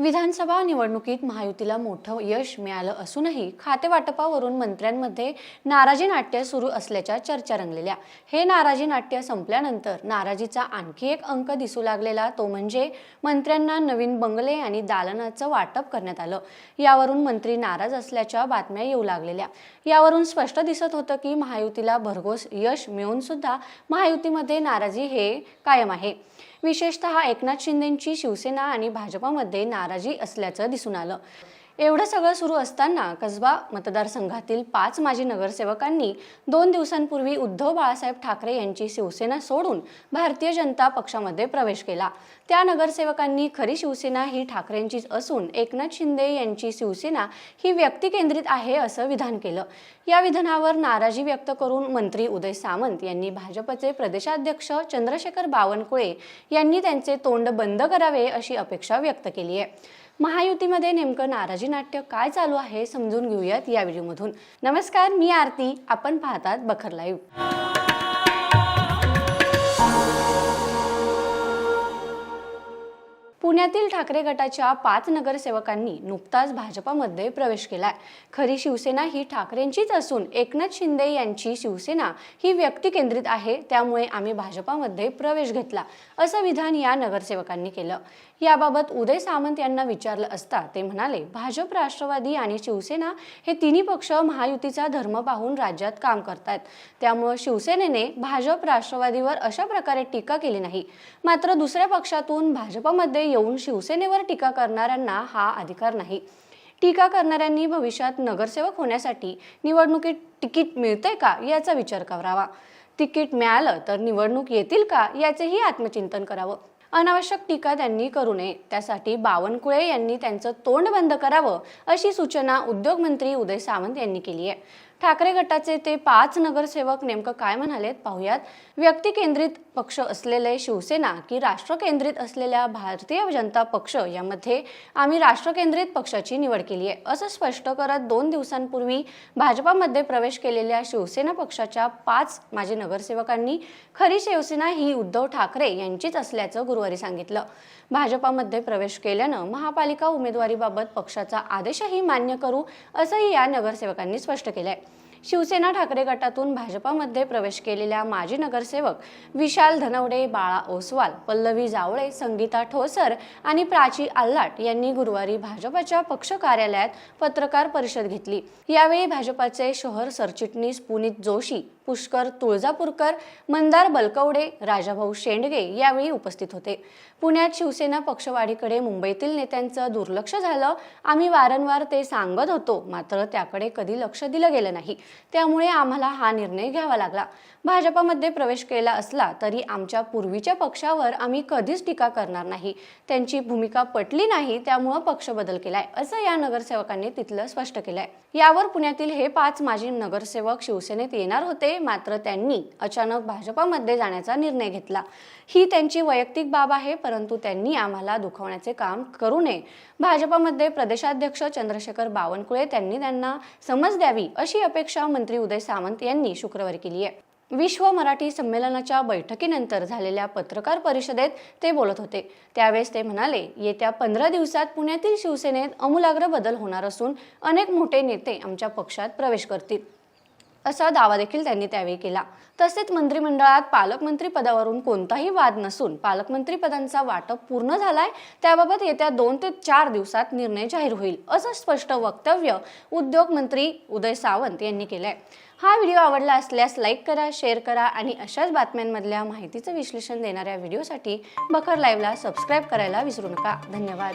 विधानसभा निवडणुकीत महायुतीला मोठं यश मिळालं असूनही खातेवाटपावरून मंत्र्यांमध्ये नाराजी नाट्य सुरू असल्याच्या चर्चा रंगलेल्या. हे नाराजी नाट्य संपल्यानंतर नाराजीचा आणखी एक अंक दिसू लागलेला तो म्हणजे मंत्र्यांना नवीन बंगले आणि दालनाचं वाटप करण्यात आलं. यावरून मंत्री नाराज असल्याच्या बातम्या येऊ लागलेल्या. यावरून स्पष्ट दिसत होतं की महायुतीला भरघोस यश मिळून सुद्धा महायुतीमध्ये नाराजी हे कायम आहे. विशेषतः एकनाथ शिंदेंची शिवसेना आणि भाजपामध्ये नाराजी असल्याचं दिसून आलं. एवढं सगळं सुरू असताना कसबा मतदारसंघातील पाच माजी नगरसेवकांनी दोन दिवसांपूर्वी उद्धव बाळासाहेब ठाकरे यांची शिवसेना सोडून भारतीय जनता पक्षामध्ये प्रवेश केला. त्या नगरसेवकांनी खरी शिवसेना ही ठाकरेंचीच असून एकनाथ शिंदे यांची शिवसेना ही व्यक्तिकेंद्रित आहे असं विधान केलं. या विधानावर नाराजी व्यक्त करून मंत्री उदय सामंत यांनी भाजपचे प्रदेशाध्यक्ष चंद्रशेखर बावनकुळे यांनी त्यांचे तोंड बंद करावे अशी अपेक्षा व्यक्त केली आहे. महायुतीमध्ये नेमकं नाराजी नाट्य काय चालू आहे समजून घेऊयात या व्हिडिओमधून. नमस्कार मी आरती. आपण पाहतात बखर लाईव्ह. पुण्यातील ठाकरे गटाच्या पाच नगरसेवकांनी नुकताच भाजपामध्ये प्रवेश केलाय. खरी शिवसेना ही ठाकरेंचीच असून एकनाथ शिंदे यांची शिवसेना ही व्यक्तिकेंद्रित आहे त्यामुळे आम्ही भाजपामध्ये प्रवेश घेतला असं विधान या नगरसेवकांनी केलं. याबाबत उदय सामंत यांना विचारलं असता ते म्हणाले भाजप राष्ट्रवादी आणि शिवसेना हे तिन्ही पक्ष महायुतीचा धर्म पाहून राज्यात काम करतायत. त्यामुळे शिवसेनेने भाजप राष्ट्रवादीवर अशा प्रकारे टीका केली नाही. मात्र दुसऱ्या पक्षातून भाजपमध्ये येऊन शिवसेनेवर टीका करणाऱ्यांना हा अधिकार नाही. टीका करणाऱ्यांनी भविष्यात नगरसेवक होण्यासाठी निवडणुकीत तिकीट मिळते का याचा विचार करावा. तिकीट मिळालं तर निवडणूक येतील का याचेही आत्मचिंतन करावं. अनावश्यक टीका त्यांनी करू नये. त्यासाठी बावनकुळे यांनी त्यांचं तोंड बंद करावं अशी सूचना उद्योगमंत्री उदय सावंत यांनी केली आहे. ठाकरे गटाचे ते पाच नगरसेवक नेमकं काय म्हणालेत पाहुयात. व्यक्तिकेंद्रित पक्ष असलेले शिवसेना की राष्ट्रकेंद्रित असलेल्या भारतीय जनता पक्ष यामध्ये आम्ही राष्ट्रकेंद्रित पक्षाची निवड केली आहे. असं स्पष्ट करत दोन दिवसांपूर्वी भाजपामध्ये प्रवेश केलेल्या शिवसेना पक्षाच्या पाच माजी नगरसेवकांनी खरी शिवसेना ही उद्धव ठाकरे यांचीच असल्याचं गुरुवारी सांगितलं. भाजपामध्ये प्रवेश केल्यानं महापालिका उमेदवारीबाबत पक्षाचा आदेशही मान्य करू असंही या नगरसेवकांनी स्पष्ट केलंय. शिवसेना ठाकरे गटातून भाजपामध्ये प्रवेश केलेल्या माजी नगरसेवक विशाल धनवडे बाळा ओसवाल पल्लवी जावळे संगीता ठोसर आणि प्राची आल्लाट यांनी गुरुवारी भाजपाच्या पक्ष कार्यालयात पत्रकार परिषद घेतली. यावेळी भाजपाचे शहर सरचिटणीस पुनीत जोशी पुष्कर तुळजापूरकर मंदार बलकवडे राजाभाऊ शेंडगे यावेळी उपस्थित होते. पुण्यात शिवसेना पक्षवाढीकडे मुंबईतील नेत्यांचं दुर्लक्ष झालं. आम्ही वारंवार ते सांगत होतो मात्र त्याकडे कधी लक्ष दिलं गेलं नाही. त्यामुळे आम्हाला हा निर्णय घ्यावा लागला. भाजपामध्ये प्रवेश केला असला तरी आमच्या पूर्वीच्या पक्षावर आम्ही कधीच टीका करणार नाही. त्यांची भूमिका पटली नाही त्यामुळं पक्ष बदल केलाय असं या नगरसेवकांनी तिथलं स्पष्ट केलंय. यावर पुण्यातील हे पाच माजी नगरसेवक शिवसेनेत येणार होते मात्र त्यांनी अचानक भाजपामध्ये जाण्याचा निर्णय घेतला. ही त्यांची वैयक्तिक बाब आहे परंतु त्यांनी आम्हाला दुखवण्याचे काम करू नये. भाजपामध्ये प्रदेशाध्यक्ष चंद्रशेखर बावनकुळे त्यांनी त्यांना समज द्यावी अशी अपेक्षा मंत्री उदय सामंत यांनी शुक्रवारी केली आहे. विश्व मराठी संमेलनाच्या बैठकीनंतर झालेल्या पत्रकार परिषदेत ते बोलत होते. त्यावेळेस ते म्हणाले येत्या पंधरा दिवसात पुण्यातील शिवसेनेत अमूलाग्र बदल होणार असून अनेक मोठे नेते आमच्या पक्षात प्रवेश करतील. असा दावा देखील त्यांनी त्यावेळी केला. तसेच मंत्रिमंडळात पालकमंत्री पदावरून कोणताही वाद नसून पालकमंत्री पदांचा वाटप पूर्ण झालाय. त्याबाबत येत्या दोन ते चार दिवसात निर्णय जाहीर होईल असं स्पष्ट वक्तव्य उद्योग मंत्री उदय सावंत यांनी केलंय. हा व्हिडिओ आवडला असल्यास लाईक करा शेअर करा आणि अशाच बातम्यांमधल्या माहितीचं विश्लेषण देणाऱ्या व्हिडिओसाठी बखर लाईव्हला सबस्क्राईब करायला विसरू नका. धन्यवाद.